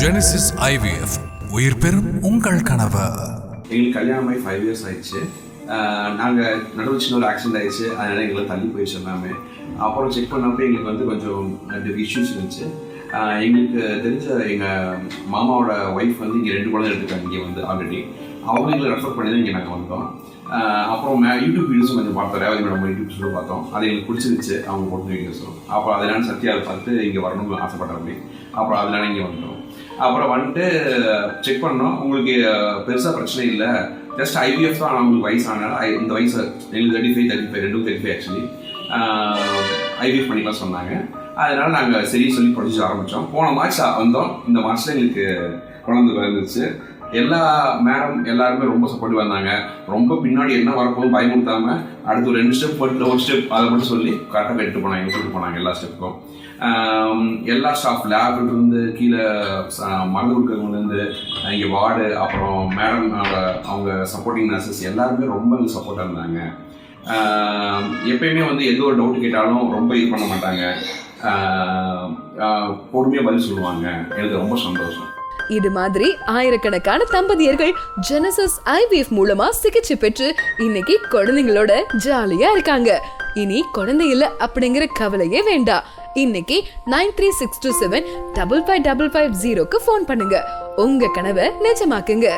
Genesis IVF உயிர் பெறும் உங்கள் கனவு. எங்களுக்கு கல்யாணம் ஆகி ஃபைவ் இயர்ஸ் ஆயிடுச்சு. நாங்கள் நடுவில் சின்ன ஒரு ஆக்சிடென்ட் ஆயிடுச்சு. அதனால எங்களை தள்ளி போயிடுச்சு எல்லாமே அப்புறம் செக் பண்ணப்போ எங்களுக்கு வந்து கொஞ்சம் இஷ்யூஸ் இருந்துச்சு. எங்களுக்கு தெரிஞ்ச எங்கள் மாமாவோட ஒய்ஃப் வந்து இங்கே ரெண்டு குழந்தை எடுத்துக்காங்க இங்கே வந்து ஆல்ரெடி அவங்க எங்களை ரெஃபர் பண்ணி தான் இங்கே நாங்கள் வந்தோம். அப்புறம் யூடியூப் வீடியோஸும் கொஞ்சம் பார்த்தோம். ரேவதி மேடம் யூடியூப் ஷோ பார்த்தோம். அது எங்களுக்கு பிடிச்சிருந்துச்சு. அவங்க போட்டு வீடியோஸும் அப்புறம் அதனால சத்யாவை பார்த்து இங்கே வரணும்னு ஆசைப்பட்டேன் அப்படி. அப்புறம் அதனால இங்கே வந்தோம் அப்புறம் வந்துட்டு செக் பண்ணோம். உங்களுக்கு பெருசாக பிரச்சனை இல்லை. ஜஸ்ட் ஐவிஎஃப் தான். உங்களுக்கு வயசானால I- இந்த வயசு எங்களுக்கு தேர்ட்டி ஃபைவ் தேர்ட்டி ஃபைவ் ரெண்டும் தேர்ட்டி ஃபைவ் ஆக்சுவலி ஐவிஎஃப் பண்ணிக்கலாம் சொன்னாங்க. அதனால நாங்கள் சரி சொல்லி ப்ரொசீஜர் ஆரம்பித்தோம் போன மார்ச் வந்தோம். இந்த மார்ச்சில் எங்களுக்கு குழந்தை பிறந்துச்சு எல்லா மேடம் எல்லாருமே ரொம்ப சப்போர்ட்டிவாக வந்தாங்க ரொம்ப பின்னாடி என்ன வரப்போகுது பயமுறுத்தாம அடுத்து ஒரு ரெண்டு ஸ்டெப் போட்டு ஒரு ஸ்டெப் அதை மட்டும் சொல்லி கரெக்டாக எடுத்துட்டு போனாங்க எடுத்துட்டு போனாங்க எல்லா ஸ்டெப்புக்கும் எல்லா ஸ்டாஃப் லேப்லிருந்து கீழே மருந்து கொடுக்கறவங்கலேருந்து இங்கே வார்டு அப்புறம் மேடம் அவங்க சப்போர்ட்டிங் நர்சஸ் எல்லாருமே ரொம்ப சப்போர்ட்டாக இருந்தாங்க. எப்பயுமே வந்து எந்த ஒரு டவுட் கேட்டாலும் ரொம்ப இது பண்ண மாட்டாங்க. பொறுமையாக பதில் சொல்லுவாங்க. எனக்கு ரொம்ப சந்தோஷம். இது மாதிரி ஆயிரக்கணக்கான தம்பதியர்கள் ஜெனசஸ் ஐவிஎஃப் மூலமா சிகிச்சை பெற்று இன்னைக்கு குழந்தைங்களோட ஜாலியா இருக்காங்க. இனி குழந்தை இல்ல அப்படிங்கிற கவலையே வேண்டாம் இன்னைக்கு nine three six two seven double five double five ஜீரோக்கு ஃபோன் பண்ணுங்க. உங்க கனவை நிஜமாக்குங்க.